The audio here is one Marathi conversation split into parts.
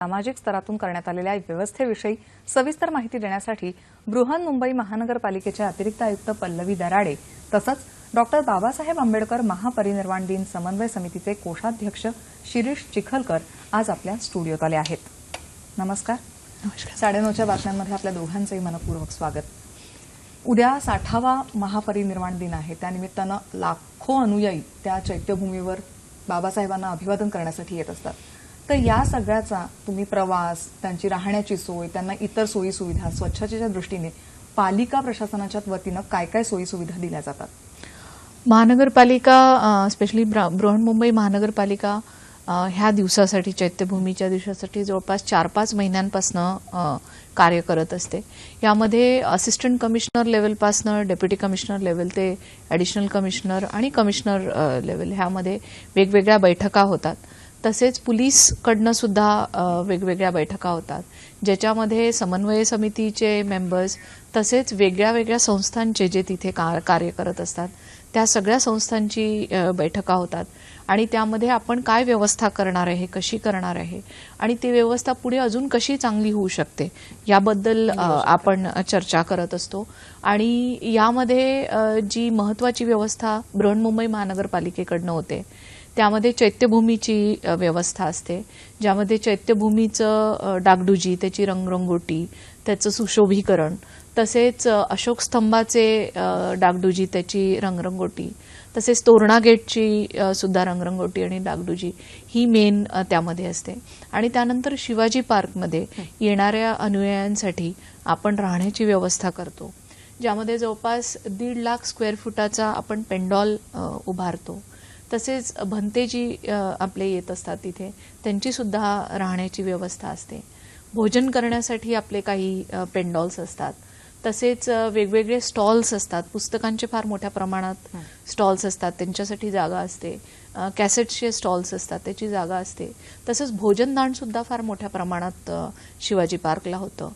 सामाजिक स्तरातून करण्यात आलेल्या व्यवस्थेविषयी सविस्तर माहिती देण्यासाठी बृहन्मुंबई महानगरपालिकेचे अतिरिक्त आयुक्त पल्लवी दराडे तसंच डॉक्टर बाबासाहेब आंबेडकर महापरिनिर्वाण दिन समन्वय समितीचे कोषाध्यक्ष शिरीष चिखलकर आज आपल्या स्टुडिओत आले आहेत. नमस्कार. नमस्कार. साडेनऊच्या बातम्यांमध्ये आपल्या दोघांचंही मनपूर्वक स्वागत. उद्या साठावा महापरिनिर्वाण दिन आहे. त्यानिमित्तानं लाखो अनुयायी त्या चैत्यभूमीवर बाबासाहेबांना अभिवादन करण्यासाठी येत असतात. तर या सगळ्याचा तुम्ही प्रवास त्यांची राहण्याची सोय त्यांना इतर सोयी सुविधा स्वच्छतेच्या दृष्टीने पालिका प्रशासनाच्या वतीनं काय काय सोयी सुविधा दिल्या जातात? महानगरपालिका स्पेशली बृहन्मुंबई महानगरपालिका ह्या दिवसासाठी चैत्यभूमीच्या दिवसासाठी जवळपास चार पाच महिन्यांपासनं कार्य करत असते. यामध्ये असिस्टंट कमिशनर लेवलपासनं डेप्युटी कमिशनर लेवल ते ॲडिशनल कमिशनर आणि कमिशनर लेवल ह्यामध्ये वेगवेगळ्या बैठका होतात. तसेच पोलीसकडनं सुद्धा वेगवेगळ्या बैठका होतात ज्याच्यामध्ये समन्वय समितीचे मेंबर्स तसेच वेगळ्या वेगळ्या संस्थांचे जे तिथे का कार्य करत असतात त्या सगळ्या संस्थांची बैठका होतात. आणि त्यामध्ये आपण काय व्यवस्था करणार आहे कशी करणार आहे आणि ती व्यवस्था पुढे अजून कशी चांगली होऊ शकते याबद्दल आपण चर्चा करत असतो. आणि यामध्ये जी महत्वाची व्यवस्था बृहन्मुंबई महानगरपालिकेकडनं होते त्यामध्ये चैत्यभूमीची व्यवस्था असते. ज्यामध्ये चैत्यभूमीचं डागडुजी त्याची रंगरंगोटी त्याचं सुशोभीकरण तसेच अशोक स्तंभाचे डागडुजी त्याची रंगरंगोटी तसेच तोरणा गेटची सुद्धा रंगरंगोटी आणि डागडुजी ही मेन त्यामध्ये असते. आणि त्यानंतर शिवाजी पार्कमध्ये येणाऱ्या अनुयायांसाठी आपण राहण्याची व्यवस्था करतो. ज्यामध्ये जवळपास दीड लाख स्क्वेअर फुटाचा आपण पेंडॉल उभारतो. तसेच भंते जी अ, आपले येत असतात तिथे. त्यांची सुद्धा राहण्याची व्यवस्था असते. भोजन करण्यासाठी आपले काही पेंडॉल्स असतात. तसेच वेगवेगळे स्टॉल्स असतात. पुस्तकांचे फार मोठ्या प्रमाणात स्टॉल्स असतात. त्यांच्यासाठी जागा असते. कॅसेट्सचे स्टॉल्स असतात. त्याची जागा असते. तसंच भोजनदान सुद्धा फार मोठ्या प्रमाणात शिवाजी पार्कला होतं.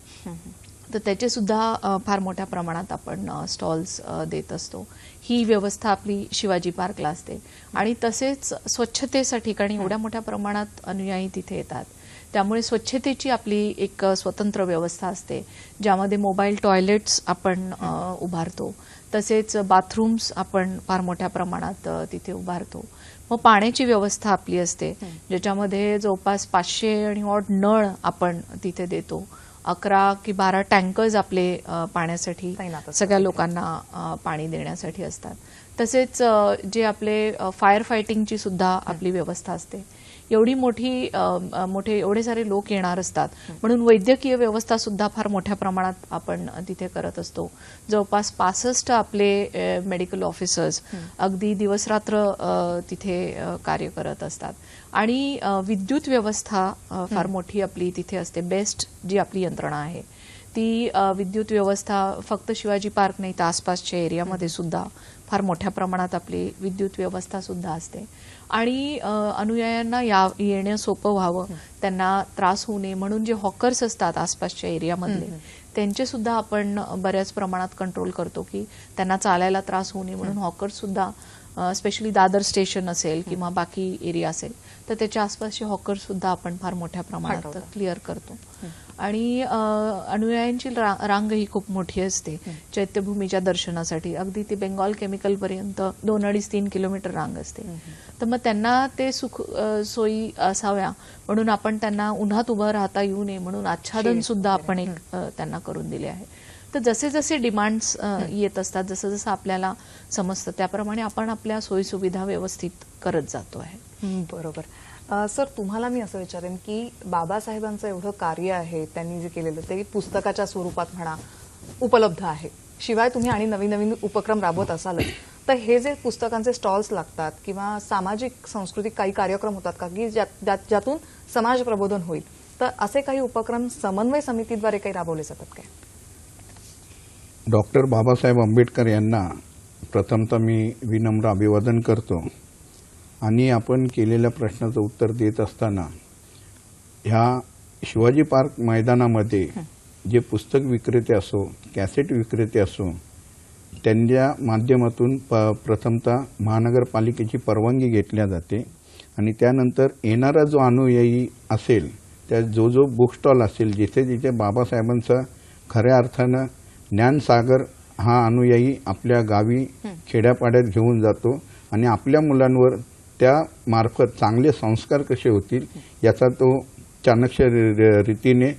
तर त्याचे सुद्धा अ, फार मोठ्या प्रमाणात आपण स्टॉल्स देत असतो. ही व्यवस्था आपली शिवाजी पार्कला असते. आणि तसेच स्वच्छतेसाठी कारण एवढ्या मोठ्या प्रमाणात अनुयायी तिथे येतात. त्यामुळे स्वच्छतेची आपली एक स्वतंत्र व्यवस्था असते ज्यामध्ये मोबाईल टॉयलेट्स आपण उभारतो. तसेच बाथरूम्स आपण फार मोठ्या प्रमाणात तिथे उभारतो. मग पाण्याची व्यवस्था आपली असते ज्याच्यामध्ये जवळपास पाचशे आणि ऑड नळ आपण तिथे देतो. अकरा की बारा टँकर्स आपले पाण्यासाठी. सगळ्या लोकांना पाणी देण्यासाठी असतात तसेच जे आपले फायर फायटिंगची सुद्धा आपली व्यवस्था असते एवढी मोठी मोठे एवढे सारे लोक येणार असतात. म्हणून वैद्यकीय व्यवस्था सुद्धा फार मोठ्या प्रमाणात आपण तिथे करत असतो. जवळपास पासष्ट आपले मेडिकल ऑफिसर्स अगदी दिवसरात्र तिथे कार्य करत असतात. आणि विद्युत व्यवस्था फार मोठी आपली तिथे असते. बेस्ट जी आपली यंत्रणा आहे. ती विद्युत व्यवस्था फक्त शिवाजी पार्क नाही तर आसपासच्या एरियामध्ये सुद्धा फार मोठ्या प्रमाणात आपली विद्युत व्यवस्था सुद्धा असते. आणि अनुयायांना या येणं सोपं व्हावं त्यांना त्रास होऊ नये म्हणून जे हॉकर्स असतात आसपासच्या एरियामधले त्यांचे सुद्धा आपण बऱ्याच प्रमाणात कंट्रोल करतो की त्यांना चालायला त्रास होऊ नये म्हणून हॉकर्स सुद्धा स्पेशली दादर स्टेशन असेल किंवा बाकी एरिया असेल तर त्याच्या आसपासचे हॉकर्स सुद्धा आपण फार मोठ्या प्रमाणात. क्लिअर करतो. आणि अनुयायांची रांग ही खूप मोठी असते चैत्यभूमीच्या दर्शनासाठी. अगदी ती बेंगॉल केमिकल पर्यंत दोन अडीच तीन किलोमीटर रांग असते. तर मग त्यांना ते सुख सोयी असाव्या म्हणून आपण त्यांना उन्हात उभं राहता येऊ नये म्हणून आच्छादन सुद्धा आपण एक त्यांना करून दिले आहे. तर जसे जसे डिमांड्स येत असतात जसं जसं आपल्याला समजतं त्याप्रमाणे आपण आपल्या सोयीसुविधा व्यवस्थित करत जातो आहे. बरोबर. सर तुम्हाला मी असं विचारेन की बाबासाहेबांचं एवढं कार्य आहे त्यांनी जे केलेलं ते पुस्तकाच्या स्वरूपात म्हणा उपलब्ध आहे. शिवाय तुम्ही आणि नवीन नवीन उपक्रम राबवत असालच तर हे जे पुस्तकांचे स्टॉल्स लागतात किंवा सामाजिक सांस्कृतिक काही कार्यक्रम होतात का की ज्यात- ज्यात- ज्यातून समाज प्रबोधन होईल तर असे काही उपक्रम समन्वय समितीद्वारे काही राबवले जातात काय? डॉक्टर बाबासाहेब आंबेडकर यांना प्रथमतः मी विनम्र अभिवादन करतो. आणि आपण केलेल्या प्रश्नाचं उत्तर देत असताना ह्या शिवाजी पार्क मैदानामध्ये जे पुस्तक विक्रेते असो कॅसेट विक्रेते असो त्यांच्या माध्यमातून प प्रथमतः महानगरपालिकेची परवानगी घेतल्या जाते. आणि त्यानंतर येणारा जो अनुयायी असेल त्या जो जो बुक स्टॉल असेल जिथे जिथे बाबासाहेबांचा खऱ्या अर्थानं ज्ञानसागर हा अनुयायी आपल्या गावी खेड्यापाड्यात घेऊन जातो आणि आपल्या मुलांवर त्या मार्फत चांगले संस्कार कसे होतील याचा तो चाणक्य रीतीने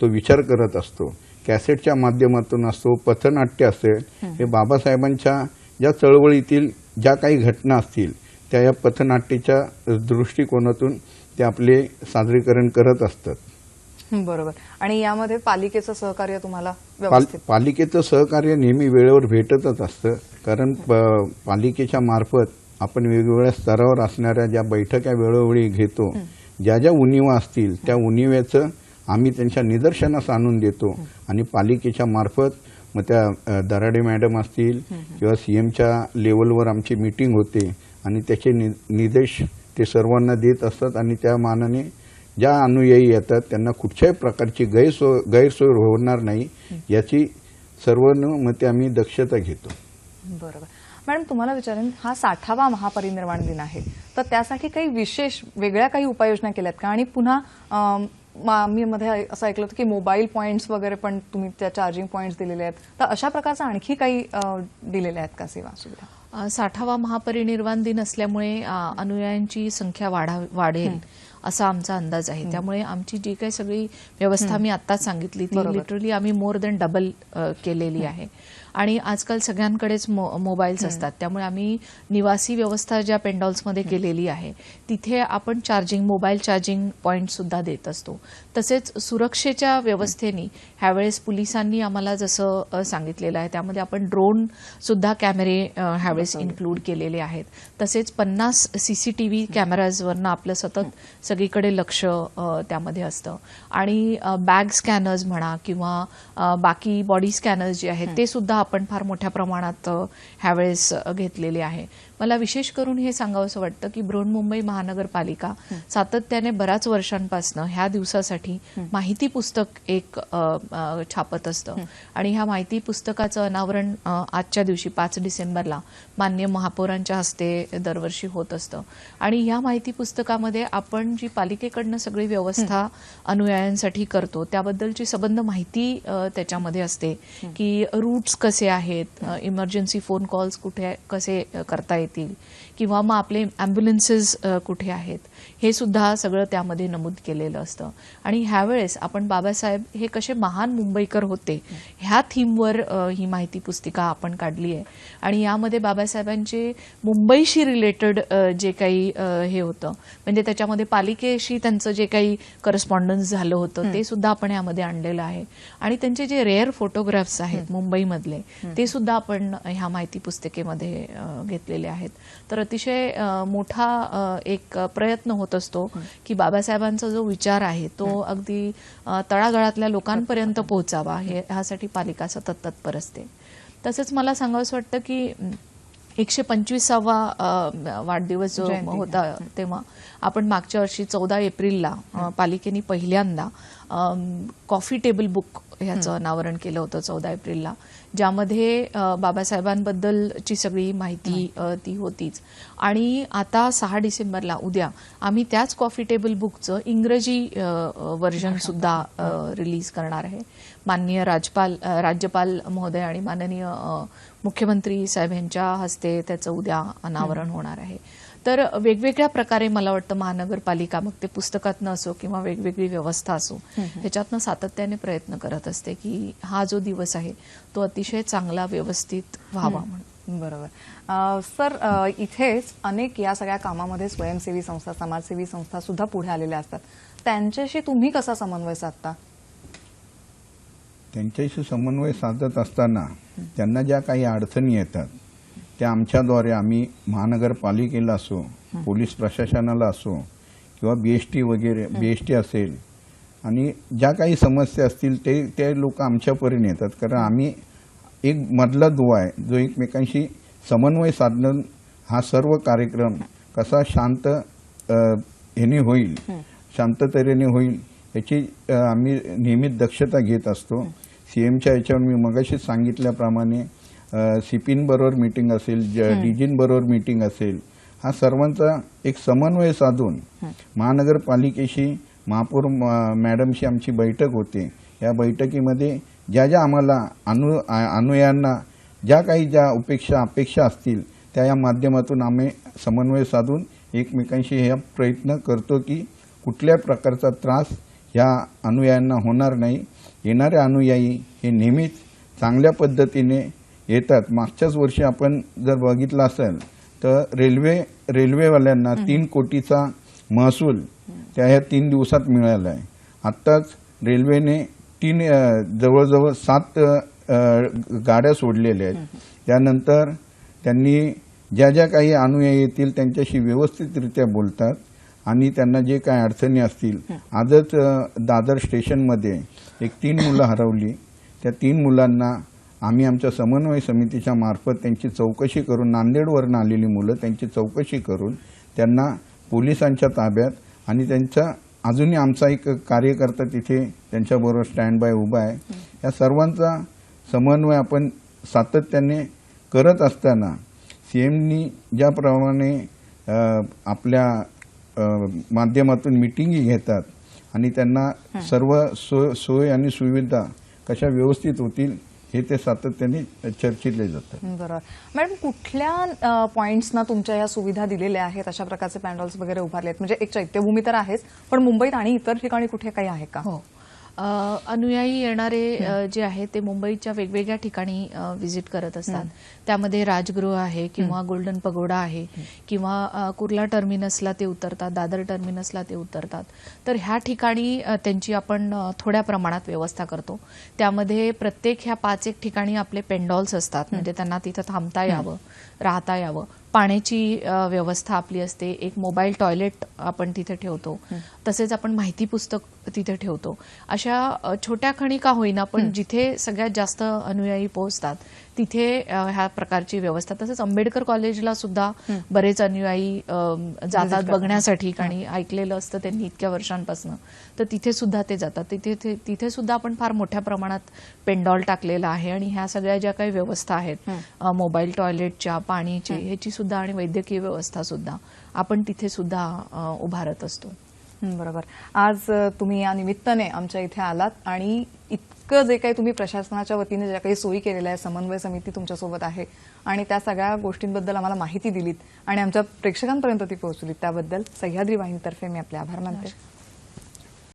तो विचार करत असतो. कॅसेटच्या माध्यमातून असतो पथनाट्य असेल हे बाबासाहेबांच्या ज्या चळवळीतील ज्या काही घटना असतील त्या या पथनाट्याच्या दृष्टिकोनातून ते आपले सादरीकरण करत असतात. बरोबर. आणि यामध्ये पालिकेचं सहकार्य तुम्हाला पाल व्यवस्थित पालिकेचं सहकार्य नेहमी वेळेवर भेटतच असतं. कारण प- पालिकेच्या मार्फत आपण वेगवेगळ्या स्तरावर असणाऱ्या ज्या बैठका वेळोवेळी घेतो ज्या ज्या उणिवा असतील त्या उणिवेचं आम्ही त्यांच्या निदर्शनास आणून देतो. आणि पालिकेच्या मार्फत मग त्या अ, दराडे मॅडम असतील किंवा सीएमच्या लेवलवर आमची मीटिंग होते आणि त्याचे नि- निर्देश ते सर्वांना देत असतात आणि त्या मानाने ज्या अनुयायी येतात त्यांना कुठच्याही प्रकारची गैरसोय गैरसोय होणार नाही याची सर्व मते आम्ही दक्षता घेतो. बरोबर. मॅडम तुम्हाला विचारेन हा साठावा महापरिनिर्वाण दिन आहे. तर त्यासाठी काही विशेष वेगळ्या काही उपाययोजना केल्यात का? आणि पुन्हा मा- मध्ये असं ऐकलं होतं की मोबाईल पॉईंट्स वगैरे पण तुम्ही त्या चार्जिंग पॉईंट्स दिलेले आहेत. तर अशा प्रकारचा आणखी काही दिलेल्या आहेत का सेवा सुविधा? साठावा महापरिनिर्वाण दिन असल्यामुळे अनुयायांची संख्या वाढा वाढेल असा आमचा अंदाज आहे. त्यामुळे आमची जी काही सगळी व्यवस्था मी आत्ताच सांगितली ती. लिटरली आम्ही मोर देन डबल केलेली आहे. आणि आजकाल सगळ्यांकडेच मो- मोबाईल्स असतात. त्यामुळे आम्ही निवासी व्यवस्था ज्या पेंडॉल्समध्ये केलेली आहे तिथे आपण चार्जिंग मोबाईल चार्जिंग पॉईंट सुद्धा देत असतो. तसेच सुरक्षेच्या व्यवस्थेने ह्यावेळेस पोलिसांनी आम्हाला जसं सांगितलेलं आहे त्यामध्ये आपण ड्रोन सुद्धा कॅमेरे अ, ह्यावेळेस इन्क्लूड केलेले आहेत. तसेच पन्नास सीसीटीव्ही कॅमेराजवरनं आपलं सतत सगळीकडे लक्ष त्यामध्ये असतं. आणि बॅग स्कॅनर्स म्हणा किंवा बाकी बॉडी स्कॅनर्स जे आहेत ते सुद्धा आपण फार मोठ्या प्रमाणात ह्यावेळेस घेतलेले आहे. मला विशेष करून हे सांगावंसं वाटतं की बृहन्मुंबई महानगरपालिका सातत्याने बऱ्याच वर्षांपासून ह्या दिवसासाठी माहिती पुस्तक एक छापत असतं. आणि ह्या माहिती पुस्तकाचं अनावरण आजच्या दिवशी पाच डिसेंबरला मान्य महापौरांच्या हस्ते दरवर्षी होत असतं. आणि ह्या माहिती पुस्तकामध्ये आपण जी पालिकेकडनं सगळी व्यवस्था अनुयायांसाठी करतो त्याबद्दलची सबंध माहिती त्याच्यामध्ये असते की रूट्स कसे आहेत इमर्जन्सी फोन कॉल्स कुठे कसे करता येतील किंवा मग आपले अँब्युलन्सेस कुठे आहेत? हे सुद्धा सगळं त्यामध्ये नमूद केलेलं असतं. आणि ह्यावेळेस आपण बाबासाहेब हे कसे महान मुंबईकर होते ह्या थीमवर ही माहिती पुस्तिका आपण काढली आहे. आणि यामध्ये बाबासाहेबांचे मुंबईशी रिलेटेड जे काही हे होतं म्हणजे त्याच्यामध्ये पालिकेशी त्यांचं जे काही करस्पॉन्डन्स झालं होतं ते सुद्धा आपण यामध्ये आणलेलं आहे. आणि त्यांचे जे रेअर फोटोग्राफ्स आहेत मुंबईमधले ते सुद्धा आपण ह्या माहिती पुस्तिकेमध्ये घेतलेले आहेत तर अतिशय मोठा एक प्रयत्न होत असतो की बाबासाहेबांचा जो विचार आहे तो अगदी तळागाळातल्या लोकांपर्यंत पोहोचावा हे ह्यासाठी पालिका सतत तत्पर असते. तसंच मला सांगावंसं वाटतं की एकशे पंचवीसावा वाढदिवस जो. होता तेव्हा आपण मागच्या वर्षी चौदा एप्रिलला पालिकेने पहिल्यांदा कॉफी टेबल बुक ह्याचं अनावरण केलं होतं चौदा एप्रिलला. ज्यामध्ये बाबासाहेबांबद्दलची सगळी माहिती ती होतीच. आणि आता सहा डिसेंबरला उद्या आम्ही त्याच कॉफी टेबल बुकचं इंग्रजी व्हर्जन सुद्धा रिलीज करणार आहे. माननीय राजपाल राज्यपाल महोदय आणि माननीय मुख्यमंत्री साहेब यांच्या हस्ते त्याचं उद्या अनावरण होणार आहे. तर वेगवेगळ्या प्रकारे मला वाटतं महानगरपालिका मग ते पुस्तकातनं असो किंवा वेगवेगळी व्यवस्था असो ह्याच्यातनं सातत्याने प्रयत्न करत असते की हा जो दिवस आहे तो अतिशय चांगला व्यवस्थित व्हावा म्हणून. बरोबर. सर इथेच अनेक या सगळ्या कामामध्ये स्वयंसेवी संस्था समाजसेवी संस्था सुद्धा पुढे आलेल्या असतात. त्यांच्याशी तुम्ही कसा समन्वय साधता? त्यांच्याशी समन्वय साधत असताना त्यांना ज्या काही अडचणी येतात त्या आमच्याद्वारे आम्ही महानगरपालिकेला असो पोलीस प्रशासनाला असो किंवा बी एस टी वगैरे बी एस टी असेल आणि ज्या काही समस्या असतील ते ते लोक आमच्यापर्यंत येतात. कारण आम्ही एक मधला दुवा आहे जो एकमेकांशी समन्वय साधणं हा सर्व कार्यक्रम कसा शांत ह्याने होईल शांत होईल याची आम्ही नियमित दक्षता घेत असतो. सीएमच्या याच्यावर मी मगाशीच सांगितल्याप्रमाणे सिपिन बरोबर मीटिंग असेल डीजीन बरोबर मीटिंग असेल हा सर्वांचा एक समन्वय साधून महानगरपालिकेशी महापौर म- मॅडमशी आमची बैठक होते. या बैठकीमध्ये ज्या ज्या आम्हाला अनु अनुयायांना ज्या काही ज्या उपेक्षा अपेक्षा असतील त्या या माध्यमातून आम्ही समन्वय साधून एकमेकांशी हे प्रयत्न करतो की कुठल्या प्रकारचा त्रास ह्या अनुयायांना होणार नाही. येणारे अनुयायी हे नेहमीच चांगल्या पद्धतीने येतात. मागच्याच वर्षी आपण जर बघितलं असेल तर रेल्वे रेल्वेवाल्यांना तीन कोटीचा महसूल त्या ह्या तीन दिवसात मिळाला आहे. आत्ताच रेल्वेने तीन जवळजवळ सात गाड्या सोडलेल्या आहेत. त्यानंतर त्यांनी ज्या ज्या काही अनुयायी येतील त्यांच्याशी व्यवस्थितरित्या बोलतात आणि त्यांना जे काही अडचणी असतील आजच दादर स्टेशनमध्ये एक तीन मुलं हरवली. त्या तीन मुलांना आम्ही आमच्या समन्वय समितीच्या मार्फत त्यांची चौकशी करून नांदेडवरून आलेली मुलं त्यांची चौकशी करून त्यांना पोलिसांच्या ताब्यात आणि त्यांचा अजूनही आमचा एक कार्यकर्ता तिथे त्यांच्याबरोबर स्टँड बाय उभा आहे. या सर्वांचा समन्वय आपण सातत्याने करत असताना सी एमनी ज्याप्रमाणे आपल्या माध्यमातून मिटिंगी घेतात आणि त्यांना सर्व सोय सोय आणि सुविधा कशा व्यवस्थित होतील हे ते सातत्याने चर्चिले जातात. बरोबर मॅडम कुठल्या पॉइंट्सना तुमच्या या सुविधा दिलेल्या आहेत? अशा प्रकारचे पॅन्डल्स वगैरे उभारले आहेत म्हणजे एक चैत्यभूमी तर आहेच पण मुंबईत आणि इतर ठिकाणी कुठे काही आहे का? हो. अनुयायी येणारे जे आहेत ते मुंबईच्या वेगवेगळ्या ठिकाणी व्हिजिट करत असतात. त्यामध्ये राजगृह आहे किंवा गोल्डन पगोडा आहे किंवा कुर्ला टर्मिनसला ते उतरतात दादर टर्मिनसला ते उतरतात. तर ह्या ठिकाणी त्यांची आपण थोड्या प्रमाणात व्यवस्था करतो. त्यामध्ये प्रत्येक ह्या पाच एक ठिकाणी आपले पेंडॉल्स असतात. म्हणजे त्यांना तिथं थांबता यावं राहता यावं. पाण्याची व्यवस्था आपली असते. एक मोबाईल टॉयलेट आपण तिथे ठेवतो. तसेच आपण माहिती पुस्तक तिथे ठेवतो. अशा छोट्या खणी का होईना पण जिथे सगळ्यात जास्त अनुयायी पोहोचतात तिथे ह्या प्रकारची व्यवस्था. तसंच आंबेडकर कॉलेजला सुद्धा बरेच अनुयायी जातात बघण्यासाठी. आणि ऐकलेलं असतं त्यांनी इतक्या वर्षांपासून. तर तिथे सुद्धा ते जातात. तिथे तिथे सुद्धा आपण फार मोठ्या प्रमाणात पेंडॉल टाकलेला आहे. आणि ह्या सगळ्या ज्या काही व्यवस्था आहेत मोबाईल टॉयलेटच्या पाणीची ह्याची सुद्धा आणि वैद्यकीय व्यवस्था सुद्धा आपण तिथे सुद्धा उभारत असतो. बरोबर. आज तुम्ही या निमित्ताने आमच्या इथे आलात आणि इतकं जे काही तुम्ही प्रशासनाच्या वतीने ज्या काही सोयी केलेल्या आहे समन्वय समिती तुमच्यासोबत आहे आणि त्या सगळ्या गोष्टींबद्दल आम्हाला माहिती दिलीत आणि आमच्या प्रेक्षकांपर्यंत ती पोहोचलीत त्याबद्दल सह्याद्री वाहिनीतर्फे मी आपले आभार मानते.